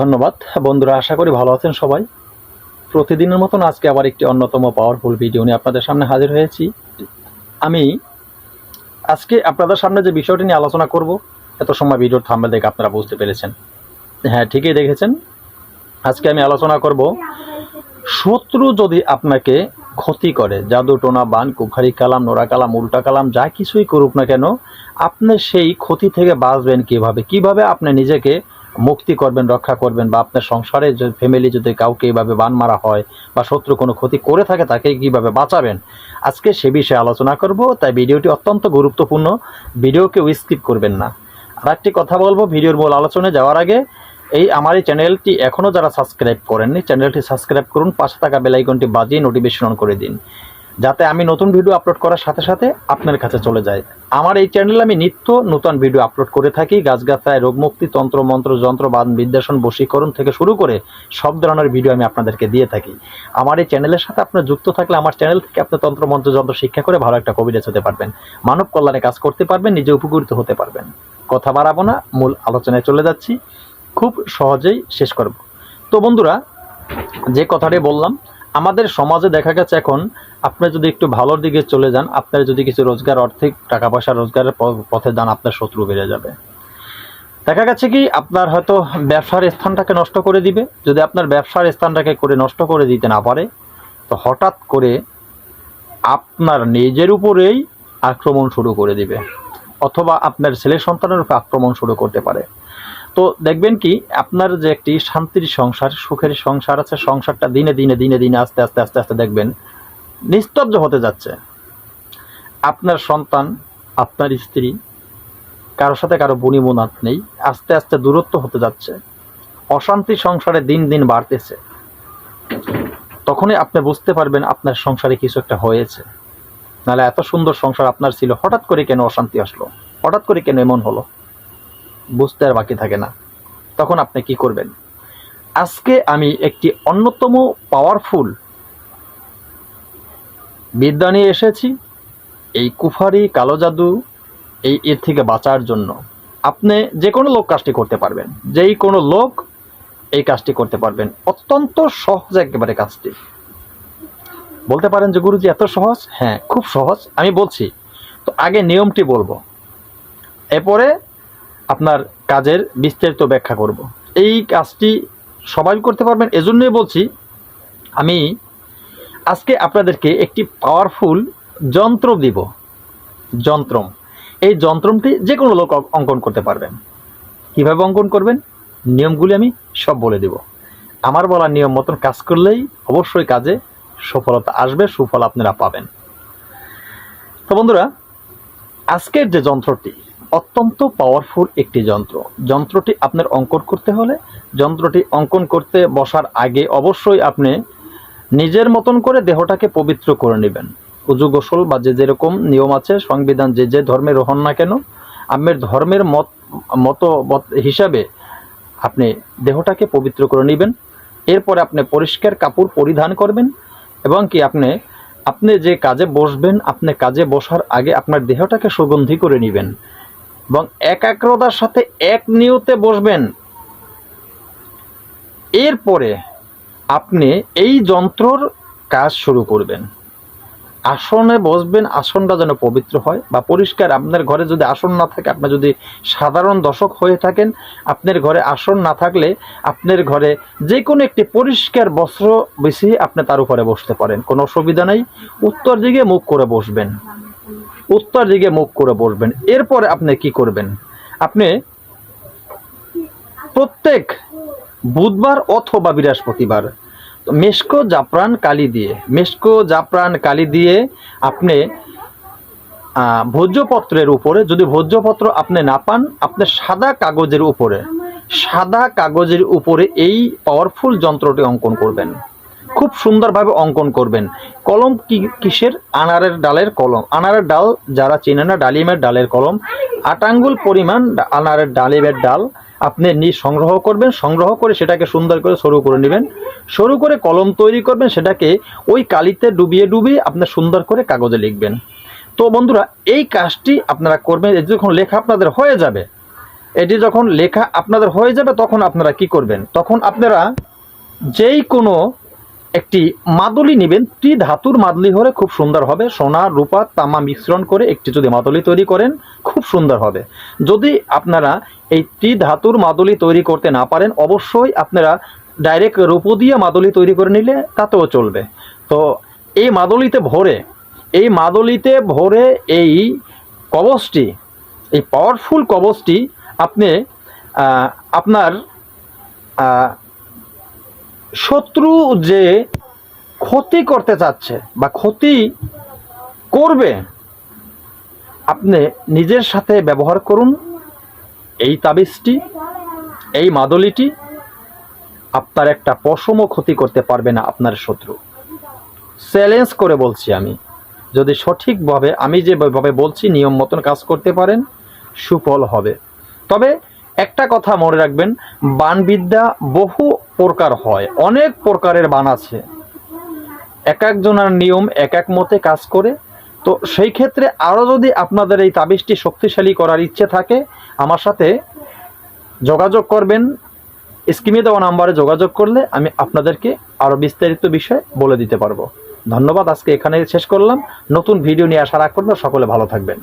ধন্যবাদ। বন্ধুরা, আশা করি ভালো আছেন সবাই। প্রতিদিনের মতন আজকে আবার একটি অন্যতম পাওয়ারফুল ভিডিও নিয়ে আপনাদের সামনে হাজির হয়েছি। আমি আজকে আপনাদের সামনে যে বিষয়টি নিয়ে আলোচনা করব, এত সময় ভিডিওর থাম্বে দেখে আপনারা বুঝতে পেরেছেন। হ্যাঁ ঠিকই দেখেছেন। আজকে আমি আলোচনা করব, শত্রু যদি আপনাকে ক্ষতি করে, জাদু, টোনা, বান, কুখারি কালাম নোরা কালাম, উল্টা কালাম, যা কিছুই করুক না কেন, আপনি সেই ক্ষতি থেকে বাঁচবেন কীভাবে? কীভাবে আপনি নিজেকে মুক্তি করবেন, রক্ষা করবেন বা আপনার সংসারে ফ্যামিলি যদি কাউকে এইভাবে বান মারা হয় বা শত্রু কোনো ক্ষতি করে থাকে, তাকে কীভাবে বাঁচাবেন? আজকে সে বিষয়ে আলোচনা করব, তাই ভিডিওটি অত্যন্ত গুরুত্বপূর্ণ। ভিডিওকে স্কিপ করবেন না। আর একটি কথা বলব, ভিডিওর মূল আলোচনায় যাওয়ার আগে, এই আমার এই চ্যানেলটি এখনও যারা সাবস্ক্রাইব করেননি চ্যানেলটি সাবস্ক্রাইব করুন, পাশে থাকা বেলাইকনটি বাজিয়ে নোটিফিকেশন করে দিন। যাতে আমি নতুন ভিডিও আপলোড করার সাথে সাথে আপনার কাছে চলে যায় আমার এই চ্যানেলে আমি নিত্য নতুন ভিডিও আপলোড করে থাকি। গাছগাছায়, রোগমুক্তি, তন্ত্র, মন্ত্র, যন্ত্র বান বিদ্যাসন বশীকরণ থেকে শুরু করে সব ধরনের ভিডিও আমি আপনাদেরকে দিয়ে থাকি। আমার এই চ্যানেলের সাথে আপনার যুক্ত থাকলে আমার চ্যানেল থেকে আপনি তন্ত্র, মন্ত্র, যন্ত্র শিক্ষা করে ভালো একটা কবিরাজ হতে পারবেন। মানব কল্যাণে কাজ করতে পারবেন, নিজে উপকৃত হতে পারবেন। কথা বাড়াবো না, মূল আলোচনায় চলে যাচ্ছি। খুব সহজেই শেষ করব। তো বন্ধুরা, যে কথাটি বললাম আমাদের সমাজে দেখা গেছে এখন, আপনি যদি একটু ভালোর দিকে চলে যান, আপনার যদি কিছু রোজগার, অর্থিক টাকা পয়সা রোজগারের পথে যান, আপনার শত্রু বেড়ে যাবে। দেখা গেছে কি, আপনার হয়তো ব্যবসার স্থানটাকে নষ্ট করে দিবে। যদি আপনার ব্যবসার স্থানটাকে করে নষ্ট করে দিতে না পারে, তো হঠাৎ করে আপনার নিজের উপরেই আক্রমণ শুরু করে দিবে। অথবা আপনার ছেলে সন্তানের উপর আক্রমণ শুরু করতে পারে। তো দেখবেন কি, আপনার যে একটি শান্তির সংসার, সুখের সংসার আছে, সংসারটা দিনে দিনে দিনে দিনে আস্তে আস্তে আস্তে আস্তে দেখবেন নিস্তব্ধ হতে যাচ্ছে। আপনার সন্তান, আপনার স্ত্রী কারোর সাথে কারও বনিমনাত নেই, আস্তে আস্তে দূরত্ব হতে যাচ্ছে। অশান্তি সংসারে দিন দিন বাড়তেছে। তখনই আপনি বুঝতে পারবেন আপনার সংসারে কিছু একটা হয়েছে। নাহলে এত সুন্দর সংসার আপনার ছিল, হঠাৎ করে কেন অশান্তি আসলো? হঠাৎ করে কেন এমন হলো? বুঝতে আর বাকি থাকে না। তখন আপনি কি করবেন? আজকে আমি একটি অন্যতম পাওয়ারফুল বিদ্যা নিয়ে এসেছি, এই কুফারি কালো জাদু এই এর থেকে বাঁচার জন্য। আপনি যে কোনো লোক কাজটি করতে পারবেন, যেই কোনো লোক এই কাজটি করতে পারবেন। অত্যন্ত সহজ একেবারে কাজটি। বলতে পারেন যে, গুরুজি, এত সহজ? হ্যাঁ খুব সহজ। আমি বলছি, তো আগে নিয়মটি বলব। এরপরে আপনার কাজের বিস্তারিত ব্যাখ্যা করব। এই কাজটি সবাই করতে পারবেন, এজন্যই বলছি, আমি আজকে আপনাদেরকে একটি পাওয়ারফুল যন্ত্র দিব। যন্ত্রম। এই যন্ত্রমটি যে কোনো লোক অঙ্কন করতে পারবেন। কীভাবে অঙ্কন করবেন? নিয়মগুলি আমি সব বলে দেব। আমার বলা নিয়ম মতন কাজ করলেই অবশ্যই কাজে সফলতা আসবে, সুফল আপনারা পাবেন। তো বন্ধুরা, আজকের যে যন্ত্রটি অত্যন্ত পাওয়ারফুল একটি যন্ত্র। যন্ত্রটি আপনার অঙ্কন করতে হলে, যন্ত্রটি অঙ্কন করতে বসার আগে অবশ্যই আপনি নিজের মতন করে দেহটাকে পবিত্র করে নেবেন। উজু গোসল বা যে যেরকম নিয়ম আছে, সংবিধান যে যে ধর্মের হন না কেন আপনার ধর্মের মত মতো মত হিসাবে আপনি দেহটাকে পবিত্র করে নেবেন। এরপরে আপনি পরিষ্কার কাপড় পরিধান করবেন এবং কি আপনি আপনি যে কাজে বসবেন, আপনি কাজে বসার আগে আপনার দেহটাকে সুগন্ধি করে নেবেন। এবং একাগ্রতার সাথে এক নিয়তে বসবেন। এরপরে আপনি এই যন্ত্রর কাজ শুরু করবেন। আসনে বসবেন, আসনটা যেন পবিত্র হয় বা পরিষ্কার। আপনার ঘরে যদি আসন না থাকে, আপনি যদি সাধারণ দর্শক হয়ে থাকেন, আপনার ঘরে আসন না থাকলে আপনার ঘরে যে কোনো একটি পরিষ্কার বস্ত্র বিছিয়ে আপনি তার উপরে বসতে পারেন। কোনো অসুবিধা নেই। উত্তর দিকে মুখ করে বসবেন। উত্তর দিকে মুখ করে বসবেন। এরপরে আপনি কি করবেন? আপনি প্রত্যেক বুধবার অথবা বৃহস্পতিবার তো মেশকো জাফরান কালি দিয়ে, মেশকো জাফরান কালি দিয়ে আপনি ভোজ্যপত্রের উপরে, যদি ভোজ্যপত্র আপনি না পান, আপনি সাদা কাগজের উপরে, সাদা কাগজের উপরে এই পাওয়ারফুল যন্ত্রটি অঙ্কন করবেন। খুব সুন্দরভাবে অঙ্কন করবেন। কলম কি, কিসের? আনারের ডালের কলম। আনারের ডাল যারা চেনে না, ডালিমের ডালের কলম। আটাঙ্গুল পরিমাণ আনারের ডালিমের ডাল আপনি নি সংগ্রহ করবেন, সংগ্রহ করে সেটাকে সুন্দর করে সরু করে নেবেন। সরু করে কলম তৈরি করবেন, সেটাকে ওই কালিতে ডুবিয়ে ডুবিয়ে আপনি সুন্দর করে কাগজে লিখবেন। তো বন্ধুরা, এই কাজটি আপনারা করবেন, এই যখন লেখা আপনাদের হয়ে যাবে, এটি যখন লেখা আপনাদের হয়ে যাবে, তখন আপনারা কি করবেন? তখন আপনারা যেই কোনো একটি মাদুলি নেবেন ত্রি ধাতুর মাদুলি হলে খুব সুন্দর হবে। সোনা, রূপা, তামা মিশ্রণ করে একটি যদি মাদুলি তৈরি করেন, খুব সুন্দর হবে। যদি আপনারা এই ত্রি ধাতুর মাদুলি তৈরি করতে না পারেন, অবশ্যই আপনারা ডাইরেক্ট রূপো দিয়ে মাদুলি তৈরি করে নিলে তাতেও চলবে। তো এই মাদুলিতে ভরে, এই মাদুলিতে ভরে এই কবচটি, এই পাওয়ারফুল কবচটি আপনি আপনার শত্রু যে ক্ষতি করতে চাচ্ছে বা ক্ষতি করবে, আপনি নিজের সাথে ব্যবহার করুন। এই তাবিজটি, এই মাদলিটি আপনার একটা পশমও ক্ষতি করতে পারবে না আপনার শত্রু। চ্যালেঞ্জ করে বলছি আমি, যদি সঠিকভাবে আমি যেভাবে বলছি, নিয়ম মতন কাজ করতে পারেন, সুফল হবে। তবে একটা কথা মনে রাখবেন, বানবিদ্যা বহু প্রকার হয়। অনেক প্রকারের বান আছে। এক একজনের নিয়ম এক এক মতে কাজ করে। তো সেই ক্ষেত্রে আরও যদি আপনাদের এই তাবিজটি শক্তিশালী করার ইচ্ছে থাকে, আমার সাথে যোগাযোগ করবেন। স্কিমে দেওয়া নাম্বারে যোগাযোগ করলে আমি আপনাদেরকে আরও বিস্তারিত বিষয় বলে দিতে পারব। ধন্যবাদ, আজকে এখানে শেষ করলাম। নতুন ভিডিও নিয়ে আসার আগ পর্যন্ত সকলে ভালো থাকবেন।